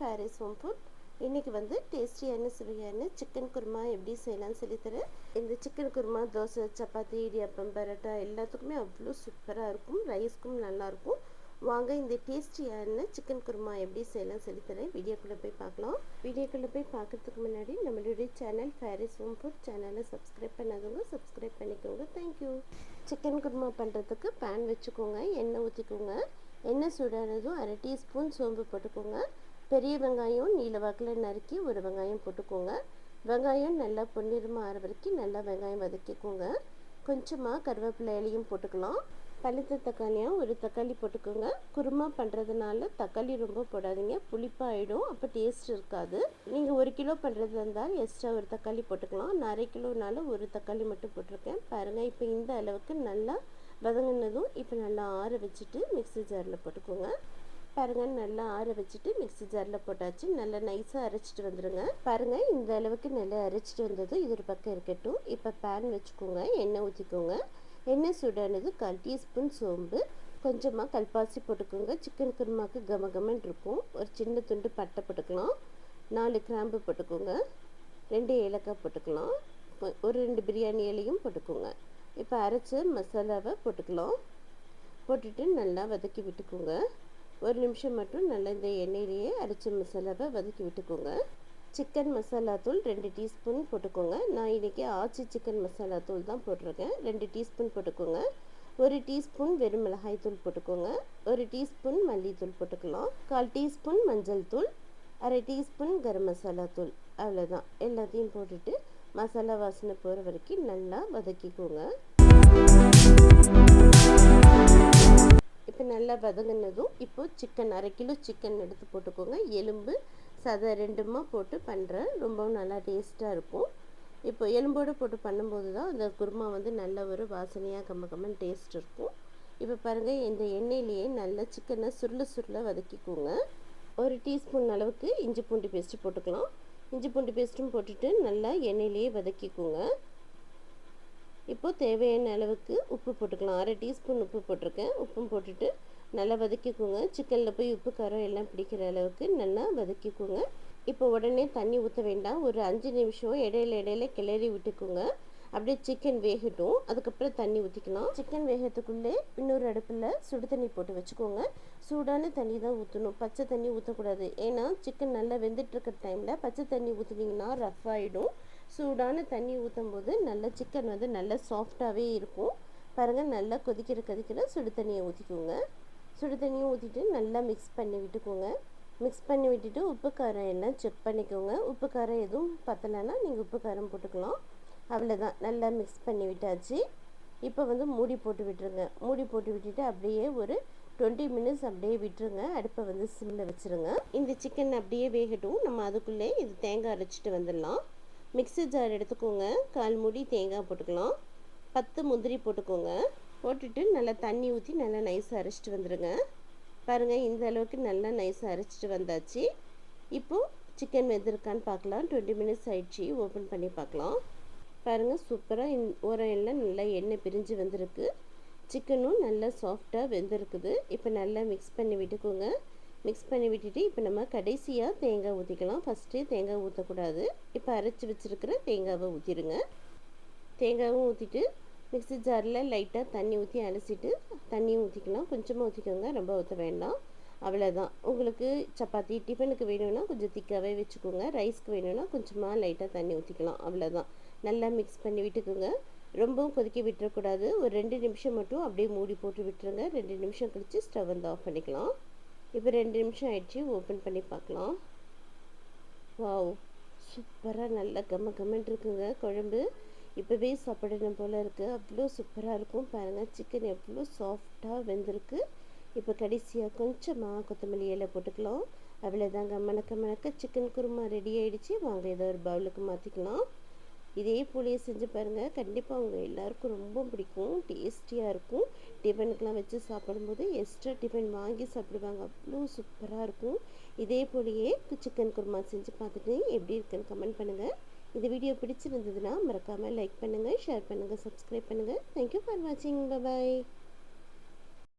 Friends Faris home food இன்றைக்கி வந்து டேஸ்டியான சுவையான சிக்கன் குருமா எப்படி செய்யலாம்னு சொல்லித்தரேன் இந்த சிக்கன் குருமா தோசை சப்பாத்தி இடியாப்பம் பரோட்டா எல்லாத்துக்குமே அவ்வளோ சூப்பராக இருக்கும். ரைஸ்க்கும் நல்லாயிருக்கும் வாங்க இந்த டேஸ்டியான சிக்கன் குருமா எப்படி செய்யலாம் சொல்லித்தரேன் வீடியோக்குள்ளே போய் பார்க்கலாம். வீடியோக்குள்ளே போய் பார்க்குறதுக்கு முன்னாடி நம்மளுடைய சேனல் ஃபேரிஸ் ஹோம் ஃபுட் சேனலை சப்ஸ்கிரைப் பண்ணாதவங்க சப்ஸ்கிரைப் பண்ணிக்கோங்க. தேங்க்யூ சிக்கன் குருமா பண்ணுறதுக்கு பேன் வச்சுக்கோங்க எண்ணெய் ஊற்றிக்கோங்க எண்ணெய் சூடானதும் அரை டீஸ்பூன் சோம்பு போட்டுக்கோங்க. பெரிய வெங்காயம் நீல வாக்கில் நறுக்கி ஒரு வெங்காயம் போட்டுக்கோங்க. வெங்காயம் நல்லா பொன்னிறமாக ஆற வரைக்கும் நல்லா வெங்காயம் வதக்கிக்கோங்க. கொஞ்சமாக கருவேப்பிலை இலையும் போட்டுக்கலாம். பழுத்த தக்காளியாக ஒரு தக்காளி போட்டுக்கோங்க. குருமா பண்ணுறதுனால தக்காளி ரொம்ப போடாதீங்க. புளிப்பாகிடும் அப்போ டேஸ்ட் இருக்காது. நீங்கள் ஒரு கிலோ பண்ணுறது இருந்தால் எக்ஸ்ட்ரா ஒரு தக்காளி போட்டுக்கலாம். நான் அரை கிலோனால ஒரு தக்காளி மட்டும் போட்டிருக்கேன். பாருங்கள் இப்போ இந்த அளவுக்கு நல்லா வதங்கினதும் இப்போ நல்லா ஆற வச்சுட்டு மிக்ஸி ஜாரில் போட்டுக்கோங்க. பாருங்கள் நல்லா ஆற வச்சுட்டு மிக்ஸி ஜாரில் போட்டாச்சு. நல்லா நைஸாக அரைச்சிட்டு வந்துடுங்க பாருங்கள் இந்த அளவுக்கு நல்லா அரைச்சிட்டு வந்தது இது ஒரு பக்கம் இருக்கட்டும். இப்போ பேன் வச்சுக்கோங்க எண்ணெய் ஊற்றிக்கோங்க எண்ணெய் சூடானது கால் டீஸ்பூன் சோம்பு. கொஞ்சமாக கல்பாசி போட்டுக்கோங்க. சிக்கன் குருமாக்கு கம கமன் இருக்கும். ஒரு சின்ன துண்டு பட்டை போட்டுக்கலாம். நாலு கிராம்பு போட்டுக்கோங்க. ரெண்டு ஏலக்காய் போட்டுக்கலாம். ஒரு ரெண்டு பிரியாணி இலையும் போட்டுக்கோங்க. இப்போ அரைச்ச மசாலாவை போட்டுக்கலாம். போட்டுட்டு நல்லா வதக்கி விட்டுக்கோங்க. ஒரு நிமிஷம் மட்டும் நல்லா இந்த எண்ணெயிலேயே அரைச்ச மசாலாவை வதக்கி விட்டுக்கோங்க. சிக்கன் மசாலா தூள் ரெண்டு டீஸ்பூன் போட்டுக்கோங்க. நான் இன்றைக்கி ஆச்சி சிக்கன் மசாலா தூள் தான் போட்டிருக்கேன். ரெண்டு டீஸ்பூன் போட்டுக்கோங்க. ஒரு டீஸ்பூன் வெறும் மிளகாய் தூள் போட்டுக்கோங்க. ஒரு டீஸ்பூன் மல்லித்தூள் போட்டுக்கலாம். கால் டீஸ்பூன் மஞ்சள் தூள் அரை டீஸ்பூன் கரம் மசாலா தூள் அவ்வளோதான் எல்லாத்தையும் போட்டுட்டு மசாலா வாசனை போகிற வரைக்கும் நல்லா வதக்கிக்கோங்க. இப்போ நல்லா வதங்கினதும் இப்போ சிக்கன் அரை கிலோ சிக்கன் எடுத்து போட்டுக்கோங்க. எலும்பு சதை ரெண்டுமா போட்டு பண்ணுறேன் ரொம்பவும் நல்லா டேஸ்ட்டாக இருக்கும். இப்போ எலும்போடு போட்டு பண்ணும்போது தான் அந்த குருமா வந்து நல்ல ஒரு வாசனையாக கம்ம கம்மன் டேஸ்ட் இருக்கும். இப்போ பாருங்கள் இந்த எண்ணெயிலேயே நல்லா சிக்கனை சுருள சுருள வதக்கிக்கோங்க. ஒரு டீஸ்பூன் அளவுக்கு இஞ்சி பூண்டு பேஸ்ட்டு போட்டுக்கலாம். இஞ்சி பூண்டு பேஸ்ட்டும் போட்டுட்டு நல்லா எண்ணெயிலேயே வதக்கிக்கோங்க. இப்போது தேவையான அளவுக்கு உப்பு போட்டுக்கலாம். அரை டீஸ்பூன் உப்பு போட்டிருக்கேன். உப்பும் போட்டுட்டு நல்லா வதக்கிக்கோங்க. சிக்கனில் போய் உப்பு காரம் எல்லாம் பிடிக்கிற அளவுக்கு நல்லா வதக்கிக்கோங்க. இப்போ உடனே தண்ணி ஊற்ற வேண்டாம். ஒரு அஞ்சு நிமிஷம் இடையில இடையில கிளறி விட்டுக்கோங்க. அப்படியே சிக்கன் வேகட்டும். அதுக்கப்புறம் தண்ணி ஊற்றிக்கலாம் சிக்கன் வேகத்துக்குள்ளே இன்னொரு அடுப்பில் சுடு தண்ணி போட்டு வச்சுக்கோங்க. சூடான தண்ணி தான் ஊற்றணும் பச்சை தண்ணி ஊற்றக்கூடாது ஏன்னா சிக்கன் நல்லா வெந்துட்டுருக்கிற டைமில் பச்சை தண்ணி ஊற்றுனீங்கன்னா ரஃப் ஆகிடும் சூடான தண்ணி ஊற்றும் போது நல்ல சிக்கன் வந்து நல்லா சாஃப்டாகவே இருக்கும். பாருங்கள் நல்லா கொதிக்கிற கொதிக்கிற சுடு தண்ணியை ஊற்றிக்கோங்க சுடு தண்ணியை ஊற்றிட்டு நல்லா மிக்ஸ் பண்ணி விட்டுக்கோங்க. மிக்ஸ் பண்ணி விட்டுட்டு உப்பு காரம் எல்லாம் செக் பண்ணிக்கோங்க. உப்பு காரம் எதுவும் பத்தலைன்னா நீங்கள் உப்பு காரம் போட்டுக்கலாம். அவ்வளோதான் நல்லா மிக்ஸ் பண்ணி விட்டாச்சு. இப்போ வந்து மூடி போட்டு விட்டுருங்க. மூடி போட்டு விட்டுட்டு அப்படியே ஒரு டுவெண்ட்டி மினிட்ஸ் அப்படியே விட்டுருங்க. அடுப்பை வந்து சிம்மில் வச்சுருங்க. இந்த சிக்கன் அப்படியே வேகட்டும். நம்ம அதுக்குள்ளே இது தேங்காய் அரைச்சிட்டு வந்துடலாம். மிக்ஸி ஜார் எடுத்துக்கோங்க. கால் மூடி தேங்காய் போட்டுக்கலாம். பத்து முந்திரி போட்டுக்கோங்க. போட்டுட்டு நல்லா தண்ணி ஊற்றி நல்லா நைஸாக அரைச்சிட்டு வந்துடுங்க பாருங்கள் இந்த அளவுக்கு நல்லா நைஸாக அரைச்சிட்டு வந்தாச்சு. இப்போது சிக்கன் வெந்திருக்கான்னு பார்க்கலாம். டுவெண்ட்டி மினிட்ஸ் ஆயிடுச்சு. ஓப்பன் பண்ணி பார்க்கலாம். பாருங்கள் சூப்பராக இந் ஓரம் எல்லாம் நல்லா எண்ணெய் பிரிஞ்சு வந்திருக்கு. சிக்கனும் நல்லா சாஃப்டாக வெந்திருக்குது. இப்போ நல்லா மிக்ஸ் பண்ணி விட்டுக்கோங்க. மிக்ஸ் பண்ணி விட்டுட்டு இப்போ நம்ம கடைசியாக தேங்காய் ஊற்றிக்கலாம் ஃபஸ்ட்டு தேங்காய் ஊற்றக்கூடாது இப்போ அரைச்சி வச்சுருக்கிற தேங்காவை ஊற்றிடுங்க தேங்காவும் ஊற்றிட்டு மிக்ஸி ஜாரில் லைட்டாக தண்ணி ஊற்றி அலசிட்டு தண்ணியும் ஊற்றிக்கலாம் கொஞ்சமாக ஊற்றிக்கோங்க ரொம்ப ஊற்ற வேண்டாம். அவ்வளோதான் உங்களுக்கு சப்பாத்தி டிஃபனுக்கு வேணும்னா கொஞ்சம் திக்காகவே வச்சுக்கோங்க. ரைஸ்க்கு வேணும்னா கொஞ்சமாக லைட்டாக தண்ணி ஊற்றிக்கலாம் அவ்வளோதான் நல்லா மிக்ஸ் பண்ணி விட்டுக்கோங்க. ரொம்பவும் கொதிக்க விட்டுறக்கூடாது. ஒரு ரெண்டு நிமிஷம் மட்டும் அப்படியே மூடி போட்டு விட்டுருங்க. ரெண்டு நிமிஷம் கழித்து ஸ்டவ் வந்து ஆஃப் பண்ணிக்கலாம். இப்போ ரெண்டு நிமிஷம் ஆயிடுச்சு ஓப்பன் பண்ணி பார்க்கலாம். வாவ் சூப்பராக நல்லா கம்ம கம்மன் இருக்குங்க குழம்பு. இப்போவே சாப்பிடணும் போல் இருக்குது அவ்வளோ சூப்பராக இருக்கும். பாருங்கள் சிக்கன் எவ்வளோ சாஃப்டாக வெந்திருக்கு. இப்போ கடைசியாக கொஞ்சமாக கொத்தமல்லி இலை போட்டுக்கலாம். அவ்வளோதாங்க மணக்க மணக்க சிக்கன் குருமா ரெடி ஆகிடுச்சு வாங்க ஏதோ ஒரு பவுலுக்கு மாற்றிக்கலாம் இதே போலேயே செஞ்சு பாருங்கள் கண்டிப்பாக அவங்க எல்லாருக்கும் ரொம்ப பிடிக்கும். டேஸ்டியாக இருக்கும். டிஃபனுக்கெலாம் வச்சு சாப்பிடும்போது எக்ஸ்ட்ரா டிஃபன் வாங்கி சாப்பிடுவாங்க. அவ்வளோ சூப்பராக இருக்கும். இதே போலேயே சிக்கன் குருமா செஞ்சு பார்த்துட்டு எப்படி இருக்குன்னு கமெண்ட் பண்ணுங்கள் இந்த வீடியோ பிடிச்சிருந்ததுன்னா மறக்காமல் லைக் பண்ணுங்கள் ஷேர் பண்ணுங்கள் சப்ஸ்கிரைப் பண்ணுங்கள் தேங்க்யூ ஃபார் வாட்சிங் பாய்